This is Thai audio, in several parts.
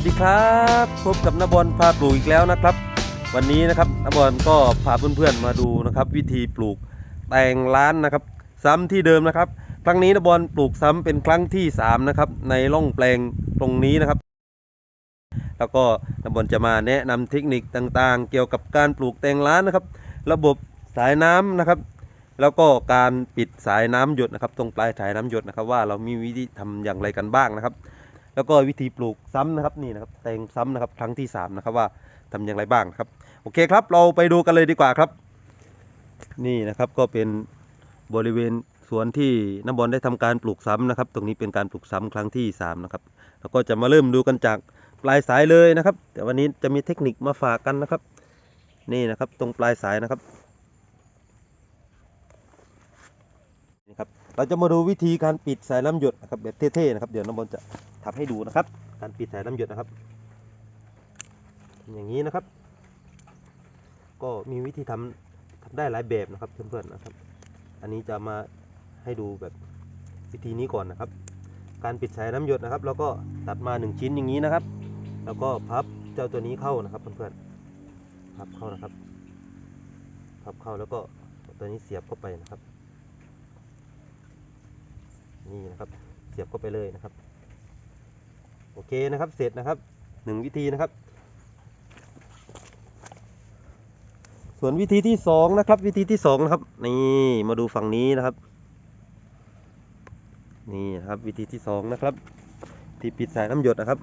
วัสดีครับพบกับนบอลพาปลูกอีกแล้วนะครับ วันนี้นะครับนบอลก็พาเพื่อนๆมาดูนะครับ วิธีปลูกแตงล้านนะครับ ซ้ำที่เดิมนะครับ ครั้งนี้นบอลปลูกซ้ำเป็นครั้งที่สามนะครับในร่องแปลงตรงนี้นะครับ แล้วก็นบอลจะมาแนะนำเทคนิคต่างๆ เกี่ยวกับการปลูกแตงล้านนะครับ ระบบสายน้ำนะครับ แล้วก็การปิดสายน้ำหยดนะครับ ตรงปลายสายน้ำหยดนะครับ ว่าเรามีวิธีทำอย่างไรกันบ้างนะครับ แล้วก็วิธีปลูกซ้ำนะครับนี่นะครับแตงซ้ำนะครับครั้งที่สามนะครับว่าทำอย่างไรบ้างนะครับ โอเคครับ เราไปดูกันเลยดีกว่าครับ นี่นะครับก็เป็นบริเวณสวนที่น้ำบอลได้ทำการปลูกซ้ำนะครับ ตรงนี้เป็นการปลูกซ้ำครั้งที่สามนะครับแล้วก็จะมาเริ่มดูกันจากปลายสายเลยนะครับ แต่วันนี้จะมีเทคนิคมาฝากกันนะครับ นี่นะครับตรงปลายสายนะครับนี่ครับ เราจะมาดูวิธีการปิดสายน้ำหยดนะครับแบบเท่ๆนะครับเดี๋ยวน้ำบอลจะทำให้ดูนะครับ การปิดสายน้ำหยดนะครับ อย่างนี้นะครับ ก็มีวิธีทำทำได้หลายแบบนะครับเพื่อนๆนะครับ อันนี้จะมาให้ดูแบบวิธีนี้ก่อนนะครับ การปิดสายน้ำหยดนะครับ แล้วก็ตัดมาหนึ่งชิ้นอย่างนี้นะครับ แล้วก็พับเจ้าตัวนี้เข้านะครับเพื่อนๆพับเข้านะครับพับเข้าแล้วก็ตัวนี้เสียบเข้าไปนะครับ นี่นะครับ เสียบเข้าไปเลยนะครับ โอเคนะครับ เสร็จนะครับหนึ่งวิธีนะครับ ส่วนวิธีที่สองนะครับ วิธีที่สองนะครับ นี่มาดูฝั่งนี้นะครับ นี่นะครับวิธีที่สองนะครับ ที่ปิดสายน้ำหยดนะครับ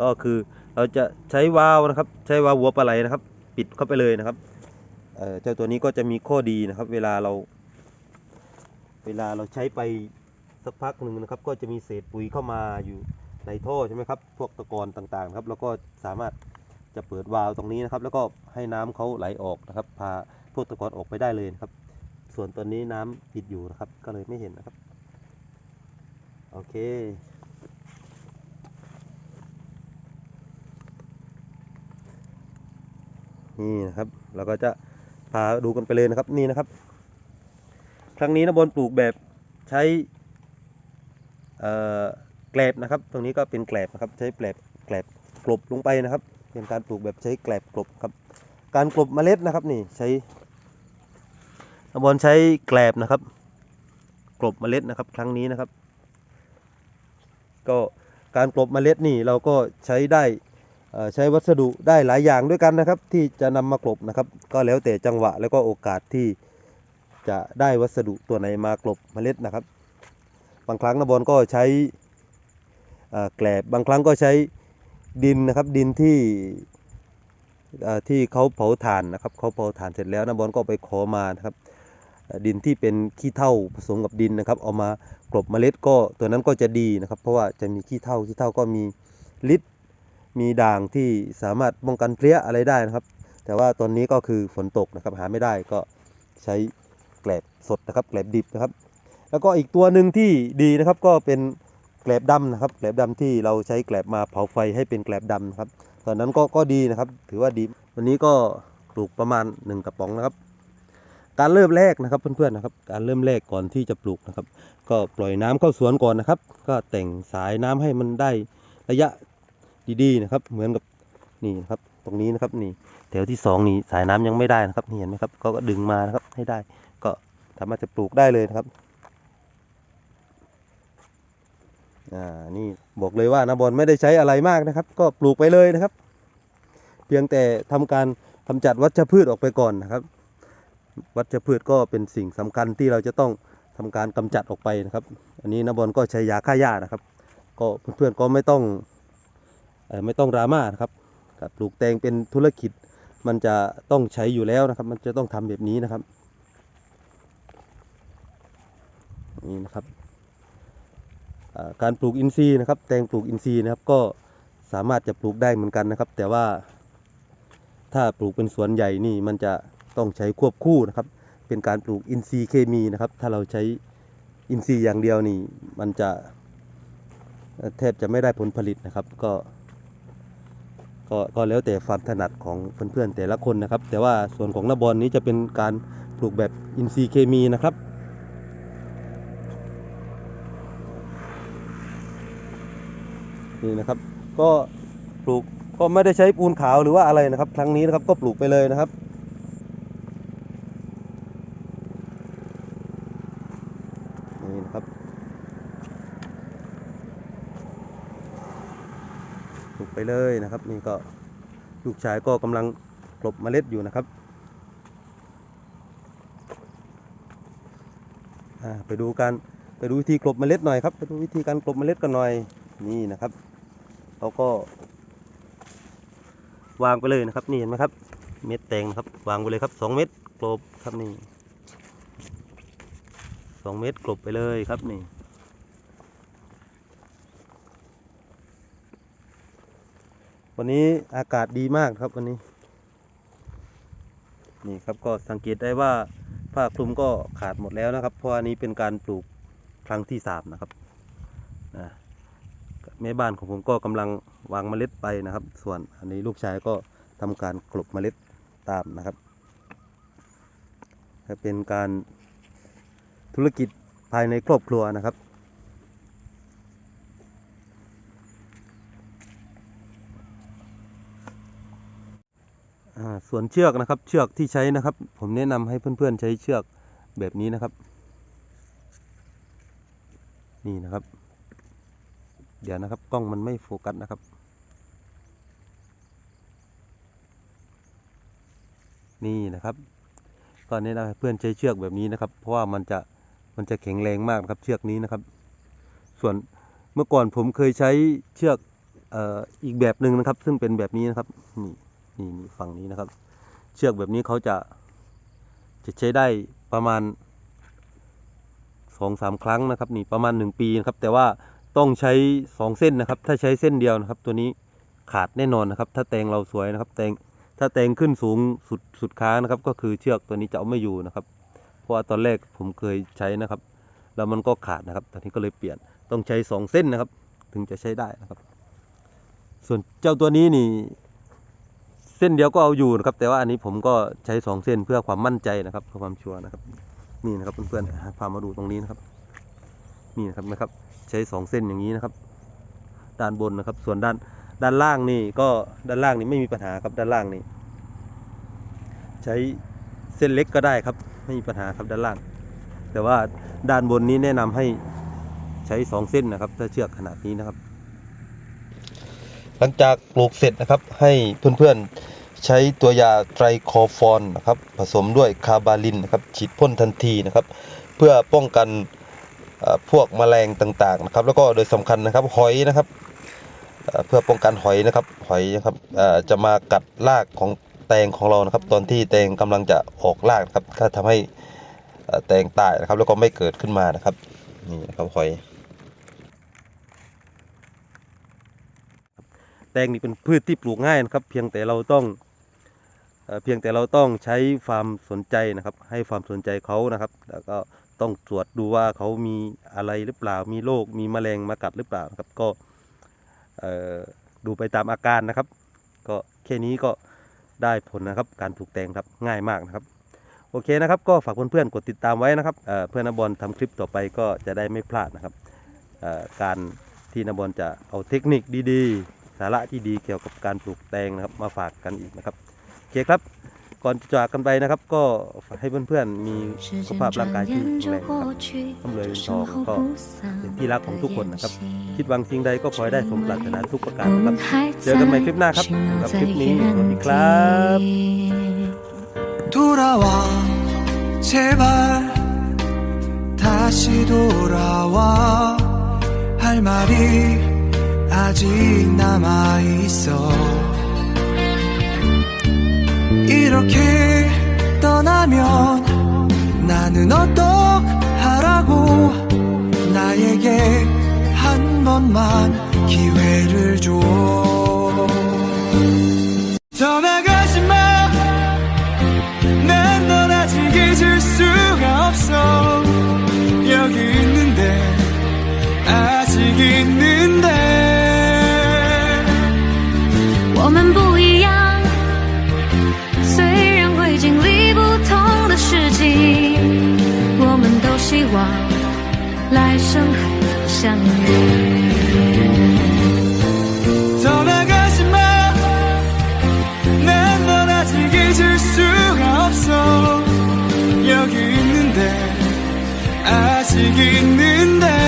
ก็คือเราจะใช้วาล์วนะครับ ใช้วาล์วหัวปลาไหลนะครับ ปิดเข้าไปเลยนะครับเจ้าตัวนี้ก็จะมีข้อดีนะครับ เวลาเรา เวลาเราใช้ไปสักพักหนึ่งนะครับ ก็จะมีเศษปุ๋ยเข้ามาอยู่ในท่อใช่ไหมครับ พวกตะกอนต่างๆครับ แล้วก็สามารถจะเปิดวาล์วตรงนี้นะครับ แล้วก็ให้น้ำเขาไหลออกนะครับ พาพวกตะกอนออกไปได้เลยครับ ส่วนตัวนี้น้ำปิดอยู่นะครับ ก็เลยไม่เห็นนะครับ โอเคนี่นะครับ เราก็จะพาดูกันไปเลยนะครับ นี่นะครับ รั้งนี้นะบอลปลูกแบบใช้แกลบนะครับ ตรงนี้ก็เป็นแกลบนะครับ ใช้แกลบแกลบกลบลงไปนะครับ เป็นการปลูกแบบใช้แกลบกลบครับ การกลบเมล็ดนะครับนี่ใช้นบอลใช้แกลบนะครับ กลบเมล็ดนะครับ ครั้งนี้นะครับ ก็การกลบเมล็ดนี่เราก็ใช้ได้ใช้วัสดุได้หลายอย่างด้วยกันนะครับ ที่จะนำมากลบนะครับ ก็แล้วแต่จังหวะแล้วก็โอกาสที่ จะได้วัสดุตัวไหนมากลบเมล็ดนะครับ บางครั้งนะบอลก็ใช้แกลบบางครั้งก็ใช้ดินนะครับดินที่ที่เขาเผาถ่านนะครับเขาเผาถ่านเสร็จแล้วนะบอลก็ไปขอมานะครับดินที่เป็นขี้เถ้าผสมกับดินนะครับ เอามากลบเมล็ดก็ตัวนั้นก็จะดีนะครับ เพราะว่าจะมีขี้เถ้าขี้เถ้าก็มีฤทธิ์มีด่างที่สามารถป้องกันเพลี้ยอะไรได้นะครับ แต่ว่าตอนนี้ก็คือฝนตกนะครับหาไม่ได้ก็ใช้ แกลบสดนะครับแกลบดิบนะครับ แล้วก็อีกตัวหนึ่งที่ดีนะครับก็เป็นแกลบดำนะครับแกลบดำที่เราใช้แกลบมาเผาไฟให้เป็นแกลบดำนะครับตอนนั้นก็ก็ดีนะครับ ถือว่าดี วันนี้ก็ปลูกประมาณ 1 กระป๋องนะครับ การเริ่มแรกนะครับเพื่อนๆนะครับ การเริ่มแรกก่อนที่จะปลูกนะครับ ก็ปล่อยน้ำเข้าสวนก่อนนะครับ ก็แต่งสายน้ำให้มันได้ระยะดีๆนะครับ เหมือนกับนี่นะครับ ตรงนี้นะครับนี่แถวที่สองนี่สายน้ำยังไม่ได้นะครับเห็นไหมครับก็ก็ดึงมานะครับให้ได้ ก็สามารถจะปลูกได้เลยนะครับอ่านี่บอกเลยว่านาบอลไม่ได้ใช้อะไรมากนะครับ ก็ปลูกไปเลยนะครับ เพียงแต่ทำการกำจัดวัชพืชออกไปก่อนนะครับ วัชพืชก็เป็นสิ่งสำคัญที่เราจะต้องทำการกำจัดออกไปนะครับ อันนี้นาบอลก็ใช้ยาฆ่าหญ้านะครับ ก็เพื่อนๆก็ไม่ต้องไม่ต้องดราม่านะครับ การปลูกแตงเป็นธุรกิจ มันจะต้องใช้อยู่แล้วนะครับ มันจะต้องทำแบบนี้นะครับ นี่นะครับการปลูกอินทรีย์นะครับ แตงปลูกอินทรีย์นะครับ ก็สามารถจะปลูกได้เหมือนกันนะครับ แต่ว่าถ้าปลูกเป็นสวนใหญ่นี่มันจะต้องใช้ควบคู่นะครับ เป็นการปลูกอินทรีย์เคมีนะครับ ถ้าเราใช้อินทรีย์อย่างเดียวนี่ มันจะแทบจะไม่ได้ผลผลิตนะครับ ก็ ก็ก็แล้วแต่ความถนัดของเพื่อนๆแต่ละคนนะครับ แต่ว่าส่วนของนาบอลนี้จะเป็นการปลูกแบบอินทรีย์เคมีนะครับนี่นะครับ ก็ปลูกก็ไม่ได้ใช้ปูนขาวหรือว่าอะไรนะครับ ครั้งนี้นะครับก็ปลูกไปเลยนะครับ นี่นะครับูกไปเลยนะครับ นี่ก็ลูกชายก็กำลังกลบเมล็ดอยู่นะครับไปดูการไปดูวิธีกลบเมล็ดหน่อยครับไปดูวิธีการกลบเมล็ดกันหน่อยนี่นะครับเราก็ วางไปเลยนะครับนี่เห็นไหมครับ เม็ดแตงนะครับ วางไปเลยครับสองเม็ดกลบครับนี่สองเม็ดกลบไปเลยครับนี่ วันนี้อากาศดีมากครับวันนี้ นี่ครับก็สังเกตได้ว่าผ้าคลุมก็ขาดหมดแล้วนะครับ เพราะอันนี้เป็นการปลูกครั้งที่สามนะครับนะแม่บ้านของผมก็กำลังวางเมล็ดไปนะครับ ส่วนอันนี้ลูกชายก็ทำการกลบเมล็ดตามนะครับเป็นการธุรกิจภายในครอบครัวนะครับ ส่วนเชือกนะครับ เชือกที่ใช้นะครับ ผมแนะนำให้เพื่อนๆใช้เชือกแบบนี้นะครับ นี่นะครับ เดี๋ยวนะครับกล้องมันไม่โฟกัสนะครับ นี่นะครับก็แนะนำให้เพื่อนใช้เชือกแบบนี้นะครับ เพราะว่ามันจะมันจะแข็งแรงมากนะครับ เชือกนี้นะครับ ส่วนเมื่อก่อนผมเคยใช้เชือกอ่ออีกแบบหนึ่งนะครับ ซึ่งเป็นแบบนี้นะครับนี่ นี่นี่ฝั่งนี้นะครับ เชือกแบบนี้เขาจะจะใช้ได้ประมาณสองสามครั้งนะครับ นี่ประมาณหนึ่งปีนะครับ แต่ว่าต้องใช้สองเส้นนะครับ ถ้าใช้เส้นเดียวนะครับ ตัวนี้ขาดแน่นอนนะครับ ถ้าแตงเราสวยนะครับ แตงถ้าแตงขึ้นสูงสุดสุดค้างนะครับ ก็คือเชือกตัวนี้จะเอาไม่อยู่นะครับ เพราะว่าตอนแรกผมเคยใช้นะครับ แล้วมันก็ขาดนะครับ ตอนนี้ก็เลยเปลี่ยนต้องใช้สองเส้นนะครับ ถึงจะใช้ได้นะครับ ส่วนเจ้าตัวนี้นี่ เส้นเดียวก็เอาอยู่นะครับ แต่ว่าอันนี้ผมก็ใช้สองเส้นเพื่อความมั่นใจนะครับเพื่อความชัวร์นะครับ นี่นะครับเพื่อนๆพามาดูตรงนี้นะครับ นี่นะครับนะครับ ใช้สองเส้นอย่างนี้นะครับ ด้านบนนะครับ ส่วนด้านด้านล่างนี่ก็ด้านล่างนี่ไม่มีปัญหาครับด้านล่างนี่ใช้เส้นเล็กก็ได้ครับ ไม่มีปัญหาครับด้านล่าง แต่ว่าด้านบนนี้แนะนำให้ใช้สองเส้นนะครับ ถ้าเชือกขนาดนี้นะครับ ลังจากปลูกเสร็จนะครับให้เพื่อนๆใช้ตัวยาไตรโคฟอนนะครับผสมด้วยคาบาลินนะครับฉีดพ่นทันทีนะครับ เพื่อป้องกันพวกแมลงต่างๆนะครับ แล้วก็โดยสำคัญนะครับหอยนะครับเพื่อป้องกันหอยนะครับหอยนะครับจะมากัดรากของแตงของเรานะครับ ตอนที่แตงกำลังจะออกรากนะครับก็ทำให้แตงตายนะครับ แล้วก็ไม่เกิดขึ้นมานะครับนี่นะครับหอย แตงนี่เป็นพืชที่ปลูกง่ายนะครับ เพียงแต่เราต้องเอเพียงแต่เราต้องใช้ความสนใจนะครับ ให้ความสนใจเขานะครับ แล้วก็ต้องตรวจดูว่าเขามีอะไรหรือเปล่า มีโรค มีแมลงมากัดหรือเปล่านะครับ ก็ดูไปตามอาการนะครับ ก็แค่นี้ก็ได้ผลนะครับ การปลูกแตงครับง่ายมากนะครับ โอเคนะครับ ก็ฝากเพื่อนๆกดติดตามไว้นะครับเเพื่อนนบอลทำคลิปต่อไปก็จะได้ไม่พลาดนะครับการที่นบอลจะเอาเทคนิคดีๆ สาระที่ดีเกี่ยวกับการปลูกแตงนะครับ มาฝากกันอีกนะครับโอเคครับ ก่อนจะจากกันไปนะครับ ก็ฝากให้เพื่อนๆมีสุขภาพร่างกายที่แข็งแรงนะครับร่ำรวยเงินทองก็เป็นที่รักของทุกคนนะครับ คิดหวังสิ่งใดก็ขอให้ได้สมปรารถนาทุกประการนะครับ เจอกันใหม่คลิปหน้าครับสำหรับคลิปนี้สวัสดีครับ 돌아와 제발 다시 돌아와 할 말이 아직 남아 있어. 이렇게 떠나면 나는 어떡하라고 나에게 한 번만 기회를 줘. 떠나가지 마. 난널 아직 잊을 수가 없어. 여기 있는데 아직 있는데 望，来生还相遇。走那个。 잊을 수가 없어 여기 있는데 아직 있는데